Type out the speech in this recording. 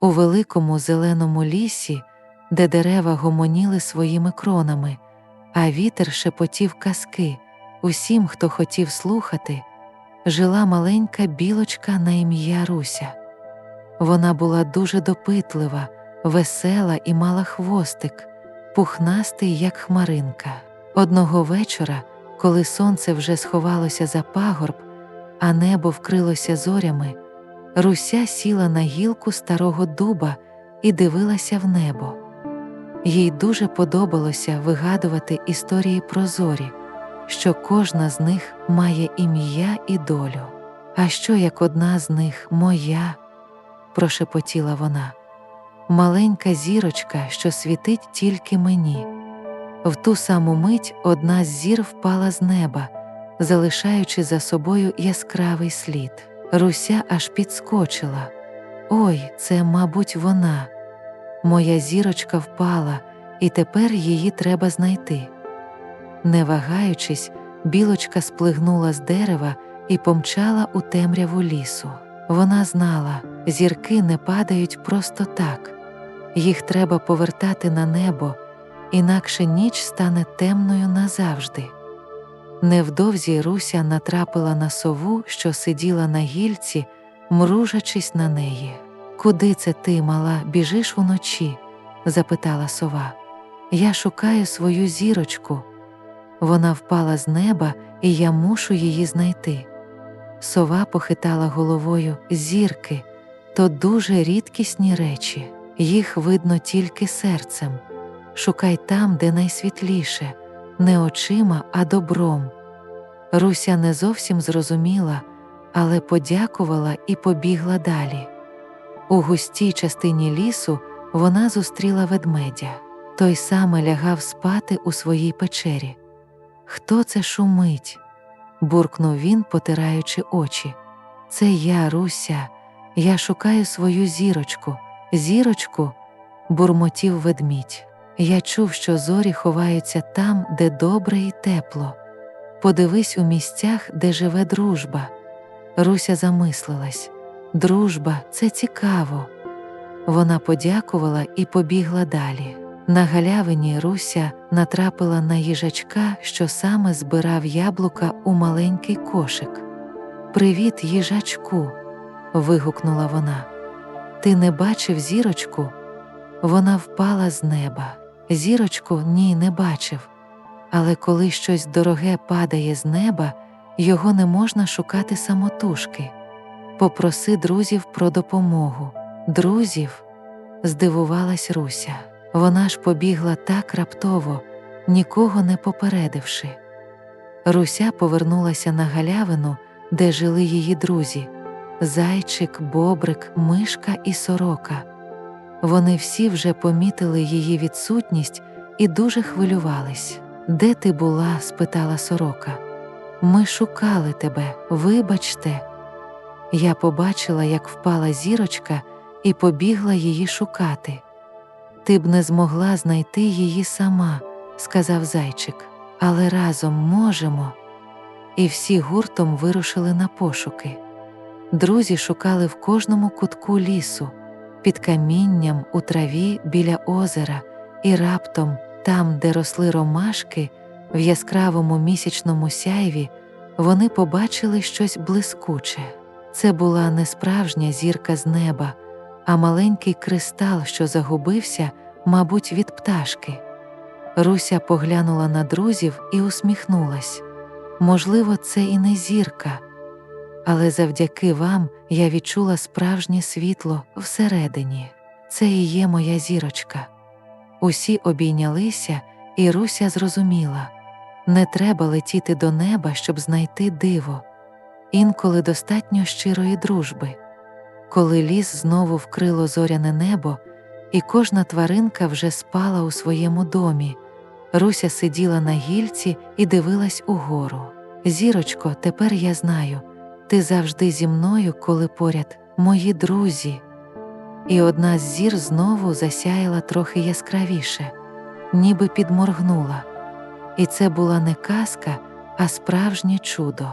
у великому зеленому лісі, де дерева гомоніли своїми кронами, а вітер шепотів казки усім, хто хотів слухати, жила маленька білочка на ім'я Руся. Вона була дуже допитлива, весела і мала хвостик, пухнастий, як хмаринка. Одного вечора, коли сонце вже сховалося за пагорб, а небо вкрилося зорями, Руся сіла на гілку старого дуба і дивилася в небо. Їй дуже подобалося вигадувати історії про зорі, що кожна з них має ім'я і долю. А що як одна з них моя? прошепотіла вона. Маленька зірочка, що світить тільки мені. В ту саму мить одна з зір впала з неба, залишаючи за собою яскравий слід. Руся аж підскочила. Ой, це, мабуть, вона. Моя зірочка впала, і тепер її треба знайти. Не вагаючись, білочка сплигнула з дерева і помчала у темряву лісу. Вона знала, зірки не падають просто так, їх треба повертати на небо, інакше ніч стане темною назавжди. Невдовзі Руся натрапила на сову, що сиділа на гільці, мружачись на неї. Куди це ти, мала, біжиш уночі? запитала сова. Я шукаю свою зірочку. Вона впала з неба, і я мушу її знайти. Сова похитала головою зірки то дуже рідкісні речі, їх видно тільки серцем. Шукай там, де найсвітліше, не очима, а добром. Руся не зовсім зрозуміла, але подякувала і побігла далі. У густій частині лісу вона зустріла ведмедя. Той саме лягав спати у своїй печері. Хто це шумить? буркнув він, потираючи очі. Це я, Руся, я шукаю свою зірочку, зірочку, бурмотів ведмідь. Я чув, що зорі ховаються там, де добре і тепло. Подивись у місцях, де живе дружба. Руся замислилась дружба це цікаво. Вона подякувала і побігла далі. На галявині Руся натрапила на їжачка, що саме збирав яблука у маленький кошик. Привіт, їжачку. вигукнула вона. Ти не бачив зірочку? Вона впала з неба. Зірочку ні, не бачив. Але коли щось дороге падає з неба, його не можна шукати самотужки. Попроси друзів про допомогу. Друзів, здивувалась Руся. Вона ж побігла так раптово, нікого не попередивши. Руся повернулася на галявину, де жили її друзі зайчик, бобрик, мишка і сорока. Вони всі вже помітили її відсутність і дуже хвилювались. Де ти була? спитала сорока. Ми шукали тебе, вибачте. Я побачила, як впала зірочка, і побігла її шукати. Ти б не змогла знайти її сама, сказав зайчик, але разом можемо. І всі гуртом вирушили на пошуки. Друзі шукали в кожному кутку лісу, під камінням, у траві біля озера, і раптом, там, де росли ромашки, в яскравому місячному сяйві, вони побачили щось блискуче. Це була не справжня зірка з неба а маленький кристал, що загубився, мабуть, від пташки. Руся поглянула на друзів і усміхнулась. Можливо, це і не зірка, але завдяки вам я відчула справжнє світло всередині. Це і є моя зірочка. Усі обійнялися, і Руся зрозуміла не треба летіти до неба, щоб знайти диво, інколи достатньо щирої дружби коли ліс знову вкрило зоряне небо, і кожна тваринка вже спала у своєму домі. Руся сиділа на гільці і дивилась угору. Зірочко, тепер я знаю, ти завжди зі мною, коли поряд мої друзі. І одна з зір знову засяяла трохи яскравіше, ніби підморгнула. І це була не казка, а справжнє чудо.